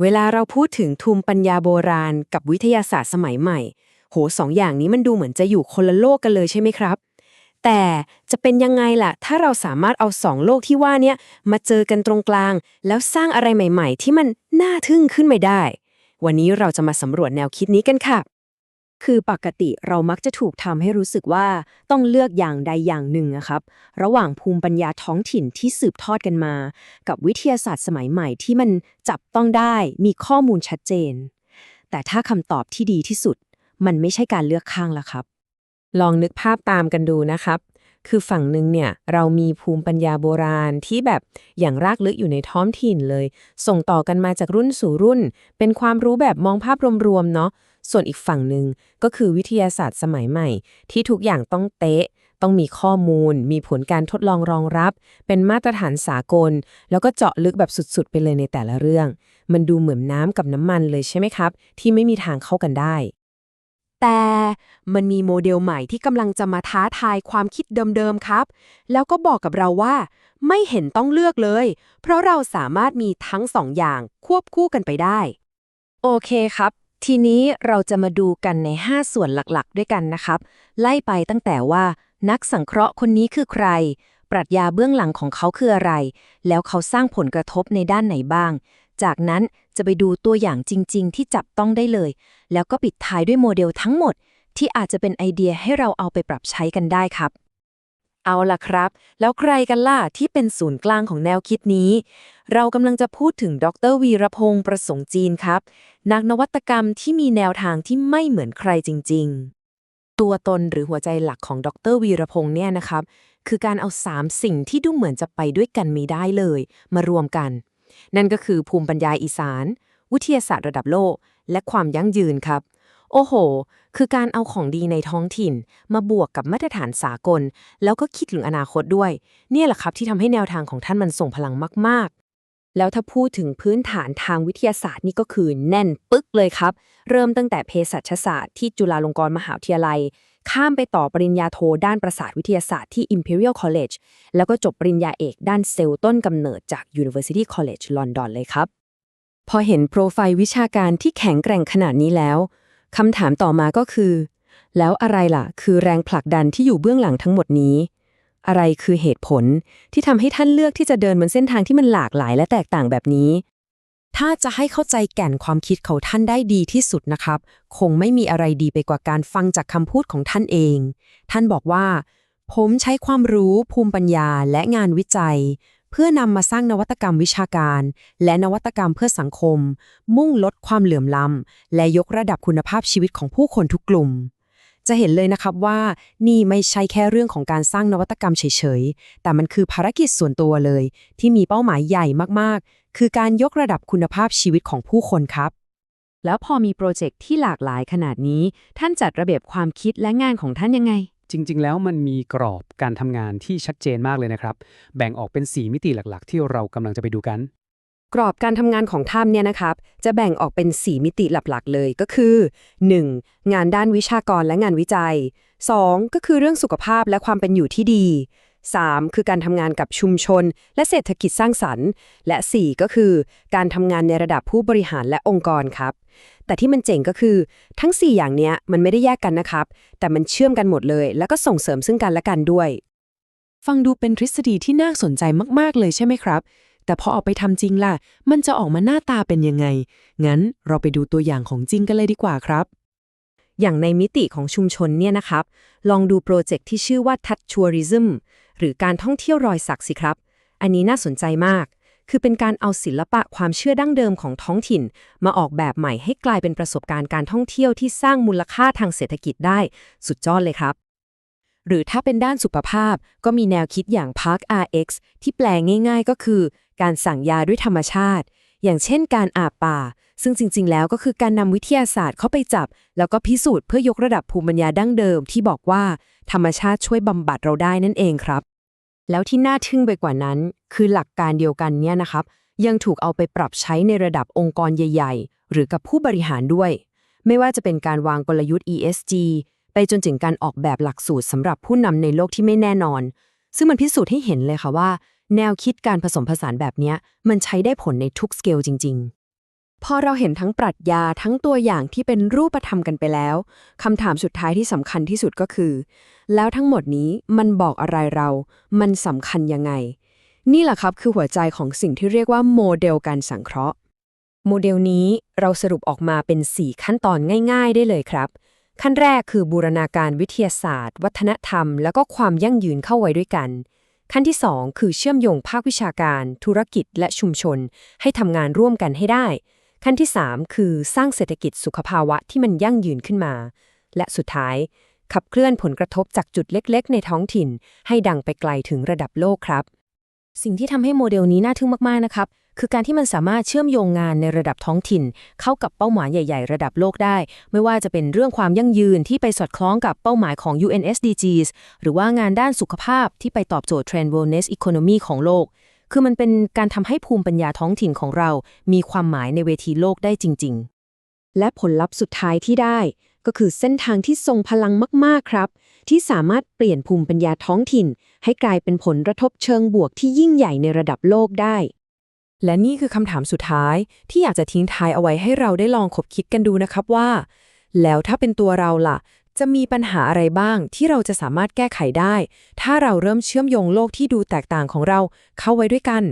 เวลาเราพูดถึงทุมปัญญาโบราณ กับวิทยาศาสตร์สมัยใหม่ โหสองอย่างนี้มันดูเหมือนจะอยู่คนละโลกกันเลยใช่ไหมครับ แต่จะเป็นยังไงล่ะ ถ้าเราสามารถเอาสองโลกที่ว่านี้มาเจอกันตรงกลาง แล้วสร้างอะไรใหม่ ๆ ที่มันน่าทึ่งขึ้นไม่ได้ วันนี้เราจะมาสำรวจแนวคิดนี้กันค่ะ คือปกติเรามักจะถูกทำให้รู้สึกว่าต้องเลือกอย่างใดอย่างหนึ่งอะครับ ระหว่างภูมิปัญญาท้องถิ่นที่สืบทอดกันมา กับวิทยาศาสตร์สมัยใหม่ที่มันจับต้องได้มีข้อมูลชัดเจน แต่ถ้าคำตอบที่ดีที่สุด มันไม่ใช่การเลือกข้างละครับ ลองนึกภาพตามกันดูนะครับ คือฝั่งหนึ่งเนี่ยเรามีภูมิปัญญาโบราณที่แบบอย่างรากลึกอยู่ในท้องถิ่นเลย ส่งต่อกันมาจากรุ่นสู่รุ่น เป็นความรู้แบบมองภาพรวมๆเนาะ ส่วนอีกฝั่งหนึ่งก็คือวิทยาศาสตร์สมัยใหม่ ที่ทุกอย่างต้องเตะ ต้องมีข้อมูล มีผลการทดลองรองรับ เป็นมาตรฐานสากล แล้วก็เจาะลึกแบบสุดๆ ไปเลยในแต่ละเรื่อง มันดูเหมือนน้ำกับน้ำมันเลยใช่ไหมครับ ที่ไม่มีทางเข้ากันได้ แต่มันมีโมเดลใหม่ที่กำลังจะมาท้าทายความคิดเดิมๆครับ แล้วก็บอกกับเราว่า ไม่เห็นต้องเลือกเลย เพราะเราสามารถมีทั้งสองอย่างควบคู่กันไปได้ โอเคครับ ทีนี้เราจะมาดูกันใน 5 ส่วนหลักๆ ด้วยกันนะครับ ไล่ไปตั้งแต่ว่า นักสังเคราะห์คนนี้คือใคร ปรัชญาเบื้องหลังของเขาคืออะไร แล้วเขาสร้างผลกระทบในด้านไหนบ้าง จากนั้นจะไปดูตัวอย่างจริง ๆ ที่จับต้องได้เลย แล้วก็ปิดท้ายด้วยโมเดลทั้งหมด ที่อาจจะเป็นไอเดียให้เราเอาไปปรับใช้กันได้ครับ เอาล่ะครับ แล้วใครกันล่ะที่เป็นศูนย์กลางของแนวคิดนี้ เรากำลังจะพูดถึงดรวีรพงศ์ประสงค์จีนครับ นักนวัตกรรมที่มีแนวทางที่ไม่เหมือนใครจริง ๆ ตัวตนหรือหัวใจหลักของดรวีรพงศ์เนี่ยนะครับ คือการเอาสามสิ่งที่ดูเหมือนจะไปด้วยกันไม่ได้เลย มารวมกัน นั่นก็คือภูมิปัญญาอีสาน วิทยาศาสตร์ระดับโลก และความยั่งยืนครับ โอ้โห คือการเอาของดีในท้องถิ่น มาบวกกับมาตรฐานสากล แล้วก็คิดถึงอนาคตด้วย เนี่ยแหละครับที่ทำให้แนวทางของท่านมันส่งพลังมาก ๆแล้วถ้าพูดถึงพื้นฐานทางวิทยาศาสตร์นี่ก็คือแน่นปึ๊กเลยครับ เริ่มตั้งแต่เภสัชศาสตร์ที่จุฬาลงกรณ์มหาวิทยาลัย ข้ามไปต่อปริญญาโทด้านประสาทวิทยาศาสตร์ที่ Imperial College แล้วก็จบปริญญาเอกด้านเซลล์ต้นกำเนิดจาก University College London เลยครับ พอเห็นโปรไฟล์วิชาการที่แข็งแกร่งขนาดนี้แล้ว คำถามต่อมาก็คือ แล้วอะไรล่ะ คือแรงผลักดันที่อยู่เบื้องหลังทั้งหมดนี้ อะไรคือเหตุผลที่ทำให้ท่านเลือกที่จะเดินบนเส้นทางที่มันหลากหลายและแตกต่างแบบนี้ ถ้าจะให้เข้าใจแก่นความคิดของท่านได้ดีที่สุดนะครับ คงไม่มีอะไรดีไปกว่าการฟังจากคำพูดของท่านเอง ท่านบอกว่า ผมใช้ความรู้ภูมิปัญญาและงานวิจัย เพื่อนำมาสร้างนวัตกรรมวิชาการ และนวัตกรรมเพื่อสังคม มุ่งลดความเหลื่อมล้ำและยกระดับคุณภาพชีวิตของผู้คนทุกกลุ่ม จะเห็นเลยนะครับว่านี่ไม่ใช่แค่เรื่องของการสร้างนวัตกรรมเฉยๆ แต่มันคือภารกิจส่วนตัวเลย ที่มีเป้าหมายใหญ่มากๆ คือการยกระดับคุณภาพชีวิตของผู้คนครับแล้วพอมีโปรเจกต์ที่หลากหลายขนาดนี้ ท่านจัดระเบียบความคิดและงานของท่านยังไง จริง ๆ แล้วมันมีกรอบการทำงานที่ชัดเจนมากเลยนะครับ แบ่งออกเป็น 4 มิติหลักๆ ที่เรากำลังจะไปดูกัน กรอบการทำงานของท่านเนี่ยนะครับ จะแบ่งออกเป็น 4 มิติหลักๆ เลยก็คือ 1. งานด้านวิชากรและงานวิจัย 2. ก็คือเรื่องสุขภาพและความเป็นอยู่ที่ดี 3. คือการทำงานกับชุมชน และเศรษฐกิจสร้างสรรค์ และ 4 ก็คือ การทำงานในระดับผู้บริหารและองค์กรครับ แต่ที่มันเจ๋งก็คือ ทั้ง 4 อย่างเนี้ยมันไม่ได้แยกกันนะครับ แต่มันเชื่อมกันหมดเลย แล้วก็ส่งเสริมซึ่งกันและกันด้วย ฟังดูเป็นทฤษฎีที่น่าสนใจมาก ๆ เลยใช่ไหมครับ แต่พอเอาไปทำจริงล่ะ มันจะออกมาหน้าตาเป็นยังไง งั้นเราไปดูตัวอย่างของจริงกันเลยดีกว่าครับอย่างในมิติของชุมชนเนี่ยนะครับ ลองดูโปรเจกต์ที่ชื่อว่า Touch Tourism หรือการท่องเที่ยวรอยสักสิครับ อันนี้น่าสนใจมาก คือเป็นการเอาศิลปะความเชื่อดั้งเดิมของท้องถิ่น มาออกแบบใหม่ให้กลายเป็นประสบการณ์การท่องเที่ยวที่สร้างมูลค่าทางเศรษฐกิจได้ สุดยอดเลยครับหรือถ้าเป็นด้านสุขภาพก็มีแนวคิดอย่าง Park RX ที่แปลง่ายๆก็คือ การสั่งยาด้วยธรรมชาติ อย่างเช่นการอาบป่า ซึ่งจริง ๆ แล้วก็คือการนำวิทยาศาสตร์เข้าไปจับ แล้วก็พิสูจน์เพื่อยกระดับภูมิปัญญาดั้งเดิมที่บอกว่าธรรมชาติช่วยบำบัดเราได้นั่นเองครับ แล้วที่น่าทึ่งไปกว่านั้น คือหลักการเดียวกันเนี่ยนะครับ ยังถูกเอาไปปรับใช้ในระดับองค์กรใหญ่ ๆ หรือกับผู้บริหารด้วย ไม่ว่าจะเป็นการวางกลยุทธ์ ESG ไปจนถึงการออกแบบหลักสูตรสำหรับผู้นำในโลกที่ไม่แน่นอน ซึ่งมันพิสูจน์ให้เห็นเลยค่ะว่า แนวคิดการผสมผสานแบบนี้มันใช้ได้ผลในทุกสเกลจริง ๆ พอเราเห็นทั้งปรัชญาทั้งตัวอย่างที่เป็นรูปธรรมกันไปแล้วคำถามสุดท้ายที่สำคัญที่สุดก็คือ แล้วทั้งหมดนี้มันบอกอะไรเรา มันสำคัญยังไง นี่แหละครับคือหัวใจของสิ่งที่เรียกว่าโมเดลการสังเคราะห์โมเดลนี้เราสรุปออกมาเป็น 4 ขั้นตอนง่าย ๆ ได้เลยครับ ขั้นแรกคือบูรณาการวิทยาศาสตร์ วัฒนธรรม แล้วก็ความยั่งยืนเข้าไว้ด้วยกัน ขั้นที่ 2 คือเชื่อมโยงภาควิชาการ ธุรกิจและชุมชน ให้ทำงานร่วมกันให้ได้ ขั้นที่ 3 คือสร้างเศรษฐกิจสุขภาวะที่มันยั่งยืนขึ้นมา และสุดท้าย ขับเคลื่อนผลกระทบจากจุดเล็ก ๆ ในท้องถิ่น ให้ดังไปไกลถึงระดับโลกครับ สิ่งที่ทำให้โมเดลนี้น่าทึ่งมากๆนะครับ คือการที่มันสามารถเชื่อมโยงงานในระดับท้องถิ่น เข้ากับเป้าหมายใหญ่ ๆ ระดับโลกได้ ไม่ว่าจะเป็นเรื่องความยั่งยืนที่ไปสอดคล้องกับเป้าหมายของ UN SDGs หรือว่างานด้านสุขภาพที่ไปตอบโจทย์เทรนด์ wellness economy ของโลก คือมันเป็นการทำให้ภูมิปัญญาท้องถิ่นของเรา มีความหมายในเวทีโลกได้จริง ๆ และผลลัพธ์สุดท้ายที่ได้ ก็คือเส้นทางที่ทรงพลังมาก ๆ ครับที่สามารถเปลี่ยนภูมิปัญญาท้องถิ่น ให้กลายเป็นผลกระทบเชิงบวกที่ยิ่งใหญ่ในระดับโลกได้ และนี่คือคำถามสุดท้ายที่อยากจะทิ้งท้ายเอาไว้ให้เราได้ลองคบคิดกันดูนะครับว่า แล้วถ้าเป็นตัวเราล่ะ จะมีปัญหาอะไรบ้างที่เราจะสามารถแก้ไขได้ ถ้าเราเริ่มเชื่อมโยงโลกที่ดูแตกต่างของเราเข้าไว้ด้วยกัน